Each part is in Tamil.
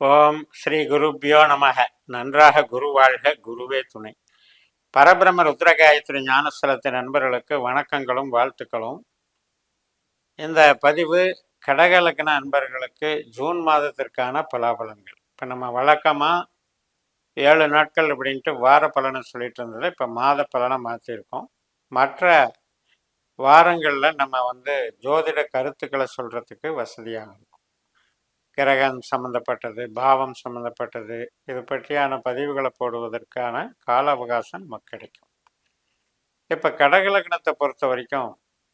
ஓம் ஸ்ரீ குருப்பியோ நமக. நன்றாக குரு வாழ்க குருவே துணை. பரபிரம ருத்ரகாயத்ரி ஞானஸ்தலத்தின் நண்பர்களுக்கு வணக்கங்களும் வாழ்த்துக்களும். இந்த பதிவு கடகலக்கண நண்பர்களுக்கு ஜூன் மாதத்திற்கான பலாபலன்கள். இப்போ நம்ம வழக்கமாக ஏழு நாட்கள் அப்படின்ட்டு வார பலனை சொல்லிட்டு இருந்தது இப்போ மாத பலனை மாற்றிருக்கோம் மற்ற வாரங்களில் நம்ம வந்து ஜோதிட கருத்துக்களை சொல்கிறதுக்கு வசதியாகும் கிரகம் சம்மந்தப்பட்டது பாவம் சம்மந்தப்பட்டது இது பற்றியான பதிவுகளை போடுவதற்கான கால அவகாசம் நமக்கு கிடைக்கும். இப்போ கடகலக்னத்தை பொறுத்த வரைக்கும்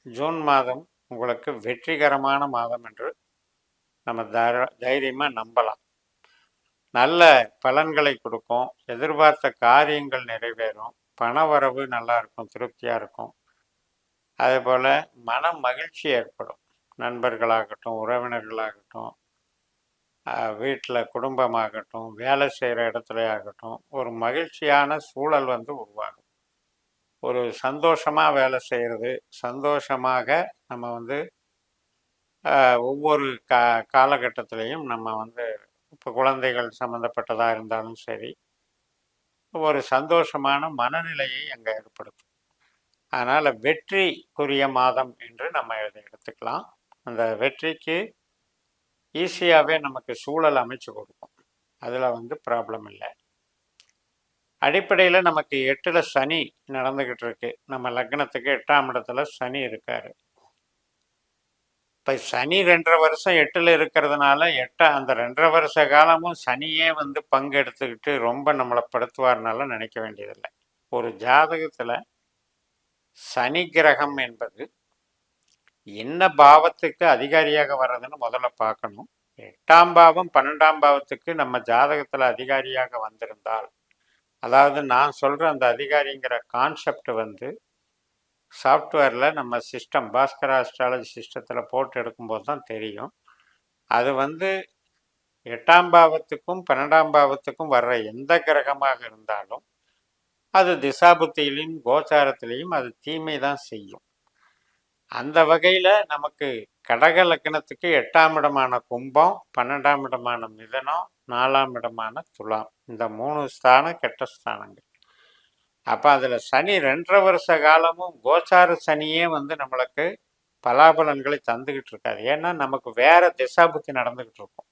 ஜூன் மாதம் உங்களுக்கு வெற்றிகரமான மாதம் என்று நம்ம தைர தைரியமாக நம்பலாம். நல்ல பலன்களை கொடுக்கும் எதிர்பார்த்த காரியங்கள் நிறைவேறும் பண வரவு நல்லா இருக்கும் திருப்தியாக இருக்கும். அதே போல் மன மகிழ்ச்சி ஏற்படும். நண்பர்களாகட்டும் உறவினர்களாகட்டும் வீட்டில் குடும்பமாகட்டும் வேலை செய்கிற இடத்துல ஆகட்டும் ஒரு மகிழ்ச்சியான சூழல் வந்து உருவாகும். ஒரு சந்தோஷமாக வேலை செய்கிறது சந்தோஷமாக நம்ம வந்து ஒவ்வொரு கா காலகட்டத்திலையும் நம்ம வந்து இப்போ குழந்தைகள் சம்மந்தப்பட்டதாக இருந்தாலும் சரி ஒரு சந்தோஷமான மனநிலையை அங்கே ஏற்படுத்தும். அதனால் வெற்றிக்குரிய மாதம் என்று நம்ம இதை எடுத்துக்கலாம். அந்த வெற்றிக்கு ஈஸியாகவே நமக்கு சூழல் அமைச்சு கொடுக்கும். அதில் வந்து ப்ராப்ளம் இல்லை. அடிப்படையில் நமக்கு எட்டில் சனி நடந்துக்கிட்டு இருக்கு. நம்ம லக்னத்துக்கு எட்டாம் இடத்துல சனி இருக்கார். இப்போ சனி ரெண்டரை வருஷம் எட்டில் இருக்கிறதுனால எட்ட அந்த ரெண்டரை வருஷ காலமும் சனியே வந்து பங்கு எடுத்துக்கிட்டு ரொம்ப நம்மளை படுத்துவார்னால நினைக்க வேண்டியதில்லை. ஒரு ஜாதகத்தில் சனி கிரகம் என்பது என்ன பாவத்துக்கு அதிகாரியாக வர்றதுன்னு முதல்ல பார்க்கணும். எட்டாம் பாவம் பன்னெண்டாம் பாவத்துக்கு நம்ம ஜாதகத்தில் அதிகாரியாக வந்திருந்தால் அதாவது நான் சொல்கிற அந்த அதிகாரிங்கிற கான்செப்ட் வந்து சாஃப்ட்வேரில் நம்ம சிஸ்டம் பாஸ்கர் ஆஸ்ட்ராலஜி சிஸ்டத்தில் போட்டு எடுக்கும்போது தான் தெரியும். அது வந்து எட்டாம் பாவத்துக்கும் பன்னெண்டாம் பாவத்துக்கும் வர்ற எந்த கிரகமாக இருந்தாலும் அது திசாபுத்தியிலையும் கோச்சாரத்திலையும் அது தீமை தான் செய்யும். அந்த வகையில் நமக்கு கடக லக்னத்துக்கு எட்டாம் இடமான கும்பம் பன்னெண்டாம் இடமான மிதனம் நாலாம் இடமான துலாம். இந்த மூணு ஸ்தானம் கெட்ட ஸ்தானங்கள். அப்போ அதில் சனி ரெண்டரை வருஷ காலமும் கோச்சார சனியே வந்து நம்மளுக்கு பலாபலன்களை தந்துக்கிட்டு இருக்காது ஏன்னா நமக்கு வேற திசாபுத்தி நடந்துக்கிட்டு இருக்கும்.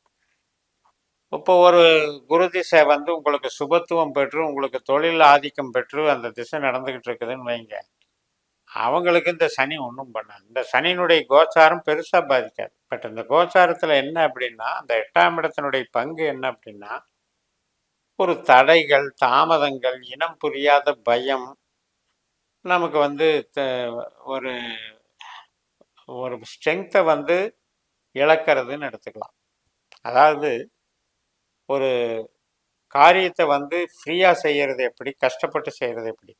இப்போ ஒரு குரு திசை வந்து உங்களுக்கு சுபத்துவம் பெற்று உங்களுக்கு தொழில் ஆதிக்கம் பெற்று அந்த திசை நடந்துக்கிட்டு இருக்குதுன்னு வைங்க. அவங்களுக்கு இந்த சனி ஒன்றும் பண்ணாது. இந்த சனியினுடைய கோச்சாரம் பெருசாக பாதிக்காது. பட் இந்த கோச்சாரத்தில் என்ன அப்படின்னா அந்த எட்டாம் இடத்தினுடைய பங்கு என்ன அப்படின்னா ஒரு தடைகள் தாமதங்கள் இனம் புரியாத பயம் நமக்கு வந்து ஒரு ஒரு ஸ்ட்ரென்த்தை வந்து இழக்கிறதுன்னு எடுத்துக்கலாம். அதாவது ஒரு காரியத்தை வந்து ஃப்ரீயாக செய்கிறது எப்படி கஷ்டப்பட்டு செய்கிறது எப்படி?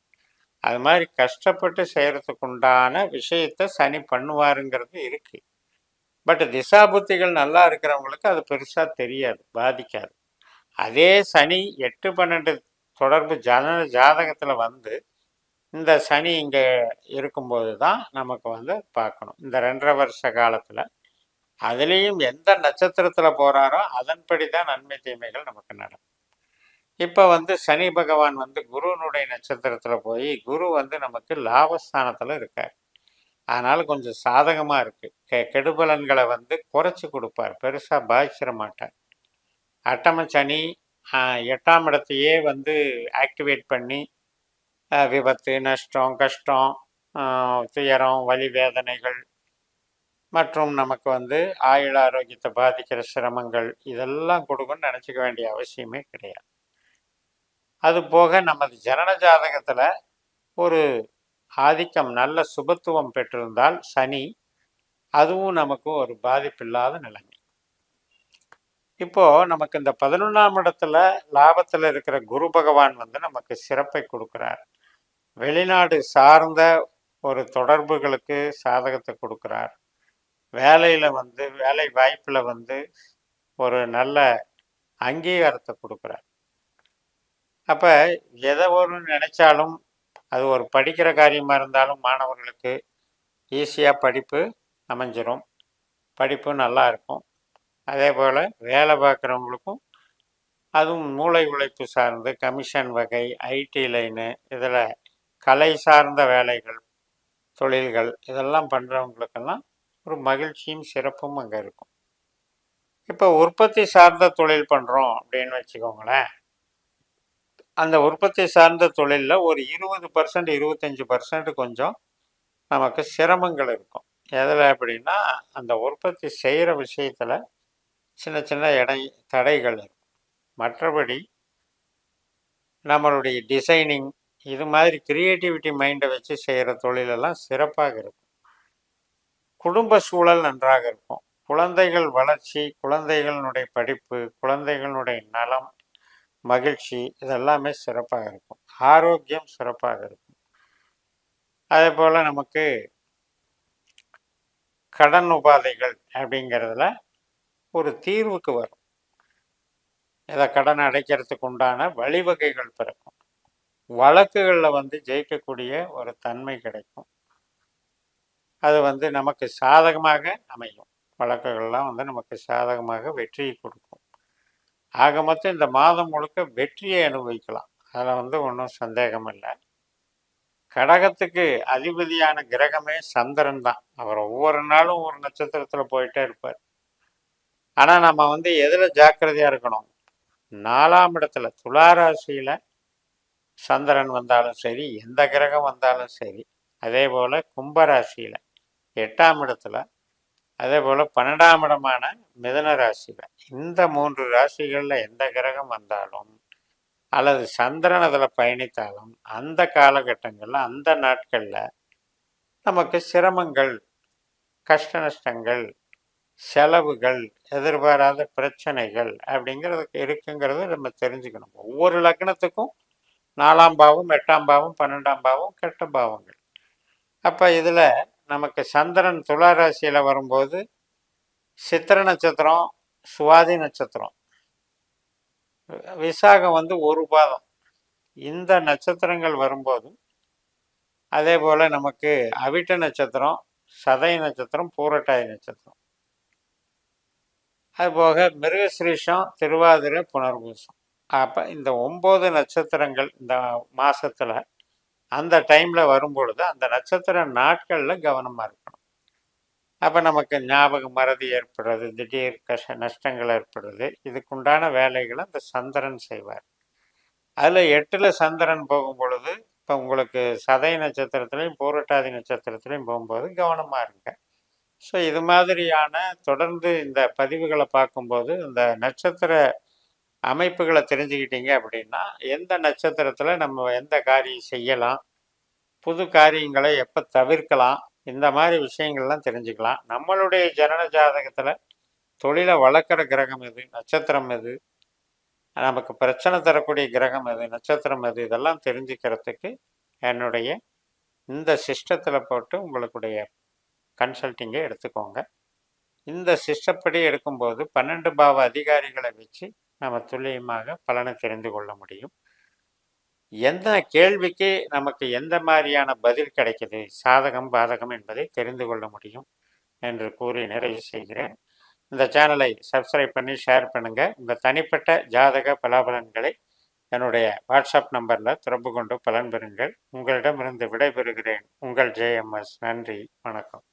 அது மாதிரி கஷ்டப்பட்டு செய்கிறதுக்கு உண்டான விஷயத்த சனி பண்ணுவாருங்கிறது இருக்குது பட் திசாபுத்திகள் நல்லா இருக்கிறவங்களுக்கு அது பெருசாக தெரியாது பாதிக்காது. அதே சனி எட்டு பன்னெண்டு தொடர்பு ஜன ஜாதகத்தில் வந்து இந்த சனி இங்கே இருக்கும்போது தான் நமக்கு வந்து பார்க்கணும். இந்த ரெண்டரை வருஷ காலத்தில் அதுலேயும் எந்த நட்சத்திரத்தில் போகிறாரோ அதன்படி தான் நன்மை தீமைகள் நமக்கு நடக்கும். இப்போ வந்து சனி பகவான் வந்து குருனுடைய நட்சத்திரத்தில் போய் குரு வந்து நமக்கு லாபஸ்தானத்தில் இருக்கார். அதனால் கொஞ்சம் சாதகமாக இருக்குது கெ கெடுபலன்களை வந்து குறைச்சி கொடுப்பார். பெருசாக பாதிச்சிட மாட்டார். அட்டம சனி எட்டாம் இடத்தையே வந்து ஆக்டிவேட் பண்ணி விபத்து நஷ்டம் கஷ்டம் துயரம் வலி வேதனைகள் மற்றும் நமக்கு வந்து ஆயுள் ஆரோக்கியத்தை பாதிக்கிற சிரமங்கள் இதெல்லாம் கொடுக்குன்னு நினச்சிக்க வேண்டிய அவசியமே கிடையாது. அது போக நமது ஜனன ஜாதகத்தில் ஒரு ஆதிக்கம் நல்ல சுபத்துவம் பெற்றிருந்தால் சனி அதுவும் நமக்கு ஒரு பாதிப்பில்லாத நிலைமை. இப்போது நமக்கு இந்த பதினொன்றாம் இடத்துல லாபத்தில் இருக்கிற குரு பகவான் வந்து நமக்கு சிறப்பை கொடுக்குறார். வெளிநாடு சார்ந்த ஒரு தொடர்புகளுக்கு சாதகத்தை கொடுக்குறார். வேலையில் வந்து வேலை வாய்ப்பில் வந்து ஒரு நல்ல அங்கீகாரத்தை கொடுக்குறார். அப்போ எதை ஒரு நினைச்சாலும் அது ஒரு படிக்கிற காரியமாக இருந்தாலும் மாணவர்களுக்கு ஈஸியாக படிப்பு அமைஞ்சிரும். படிப்பு நல்லா இருக்கும். அதே போல் வேலை பார்க்குறவங்களுக்கும் அதுவும் மூளை உழைப்பு சார்ந்து கமிஷன் வகை ஐடி லைனு இதில் கலை சார்ந்த வேலைகள் தொழில்கள் இதெல்லாம் பண்ணுறவங்களுக்கெல்லாம் ஒரு மகிழ்ச்சியும் சிறப்பும் அங்கே இருக்கும். இப்போ உற்பத்தி சார்ந்த தொழில் பண்ணுறோம் அப்படின்னு வச்சுக்கோங்களேன். அந்த உற்பத்தி சார்ந்த தொழிலில் ஒரு இருபது பர்சன்ட் இருபத்தஞ்சி பர்சன்ட் கொஞ்சம் நமக்கு சிரமங்கள் இருக்கும். எதில் அப்படின்னா அந்த உற்பத்தி செய்கிற விஷயத்தில் சின்ன சின்ன இடை தடைகள் இருக்கும். மற்றபடி நம்மளுடைய டிசைனிங் இது மாதிரி கிரியேட்டிவிட்டி மைண்டை வச்சு செய்கிற தொழிலெல்லாம் சிறப்பாக இருக்கும். குடும்ப சூழல் நன்றாக இருக்கும். குழந்தைகள் வளர்ச்சி குழந்தைகளினுடைய படிப்பு குழந்தைகளினுடைய நலம் மகிழ்ச்சி இதெல்லாமே சிறப்பாக இருக்கும். ஆரோக்கியம் சிறப்பாக இருக்கும். அதே போல் நமக்கு கடன் உபாதைகள் அப்படிங்கிறதுல ஒரு தீர்வுக்கு வரும். இதை கடன் அடைக்கிறதுக்கு உண்டான வழிவகைகள் பிறக்கும். வழக்குகளில் வந்து ஜெயிக்கக்கூடிய ஒரு தன்மை கிடைக்கும். அது வந்து நமக்கு சாதகமாக அமையும். வழக்குகள்லாம் வந்து நமக்கு சாதகமாக வெற்றியை கொடுக்கும். ஆக மொத்தம் இந்த மாதம் முழுக்க வெற்றியை அனுபவிக்கலாம். அதில் வந்து ஒன்றும் சந்தேகம் இல்லை கடகத்துக்கு அதிபதியான கிரகமே சந்திரன் தான். அவர் ஒவ்வொரு நாளும் ஒரு நட்சத்திரத்தில் போயிட்டே இருப்பார். ஆனால் நம்ம வந்து எதில் ஜாக்கிரதையாக இருக்கணும்? நாலாம் இடத்துல துளாராசியில் சந்திரன் வந்தாலும் சரி எந்த கிரகம் வந்தாலும் சரி அதே போல் கும்பராசியில் எட்டாம் இடத்துல அதே போல் பன்னெண்டாம் இடமான மிதன ராசியில் இந்த மூன்று ராசிகளில் எந்த கிரகம் வந்தாலும் அல்லது சந்திரன் அதில் பயணித்தாலும் அந்த காலகட்டங்களில் அந்த நாட்களில் நமக்கு சிரமங்கள் கஷ்ட நஷ்டங்கள் செலவுகள் எதிர்பாராத பிரச்சனைகள் அப்படிங்கிறது இருக்குங்கிறத நம்ம தெரிஞ்சுக்கணும். ஒவ்வொரு லக்னத்துக்கும் நாலாம் பாவம் எட்டாம் பாவம் பன்னெண்டாம் பாவம் கெட்ட பாவங்கள். அப்போ இதில் நமக்கு சந்திரன் துளாராசியில் வரும்போது சித்திர நட்சத்திரம் சுவாதி நட்சத்திரம். விசாகம் வந்து ஒரு பாதம். இந்த நட்சத்திரங்கள் வரும்போது அதே போல் நமக்கு அவிட்ட நட்சத்திரம் சதய நட்சத்திரம் பூரட்டாய நட்சத்திரம். அதுபோக மிருகசிரீஷம் திருவாதிரை புனர்பூசம். அப்போ இந்த ஒம்பது நட்சத்திரங்கள் இந்த மாதத்தில் அந்த டைமில் வரும்பொழுது அந்த நட்சத்திர நாட்களில் கவனமாக இருக்கணும். அப்போ நமக்கு ஞாபக மறதி ஏற்படுறது திடீர் கஷ நஷ்டங்கள் ஏற்படுறது இதுக்குண்டான வேலைகளை அந்த சந்திரன் செய்வார். அதில் எட்டில் சந்திரன் போகும் பொழுது இப்போ உங்களுக்கு சதை நட்சத்திரத்துலேயும் பூரட்டாதி நட்சத்திரத்துலேயும் போகும்போது கவனமாக இருங்க. ஸோ இது மாதிரியான தொடர்ந்து இந்த பதிவுகளை பார்க்கும்போது இந்த நட்சத்திர அமைப்புகளை தெரிஞ்சுக்கிட்டீங்க அப்படின்னா எந்த நட்சத்திரத்தில் நம்ம எந்த காரியம் செய்யலாம் புது காரியங்களை எப்போ தவிர்க்கலாம் இந்த மாதிரி விஷயங்கள்லாம் தெரிஞ்சுக்கலாம். நம்மளுடைய ஜனன ஜாதகத்தில் தொழிலை வளர்க்குற கிரகம் எது நட்சத்திரம் எது நமக்கு பிரச்சனை தரக்கூடிய கிரகம் எது நட்சத்திரம் எது இதெல்லாம் தெரிஞ்சுக்கிறதுக்கு என்னுடைய இந்த சிஸ்டத்தில் போட்டு உங்களுடைய கன்சல்ட்டிங்கை எடுத்துக்கோங்க. இந்த சிஸ்டப்படி எடுக்கும்போது பன்னெண்டு பாவ அதிகாரிகளை வச்சு நம்ம துல்லியமாக பலனை தெரிந்து கொள்ள முடியும். எந்த கேள்விக்கு நமக்கு எந்த மாதிரியான பதில் கிடைக்குது சாதகம் பாதகம் என்பதை தெரிந்து கொள்ள முடியும் என்று கூறி நிறைவு செய்கிறேன். இந்த சேனலை சப்ஸ்கிரைப் பண்ணி ஷேர் பண்ணுங்கள் உங்கள் தனிப்பட்ட ஜாதக பலாபலன்களை என்னுடைய வாட்ஸ்அப் நம்பரில் தொடர்பு கொண்டு பலன் பெறுங்கள். உங்களிடமிருந்து விடைபெறுகிறேன். உங்கள் ஜேஎம்எஸ் நன்றி. வணக்கம்.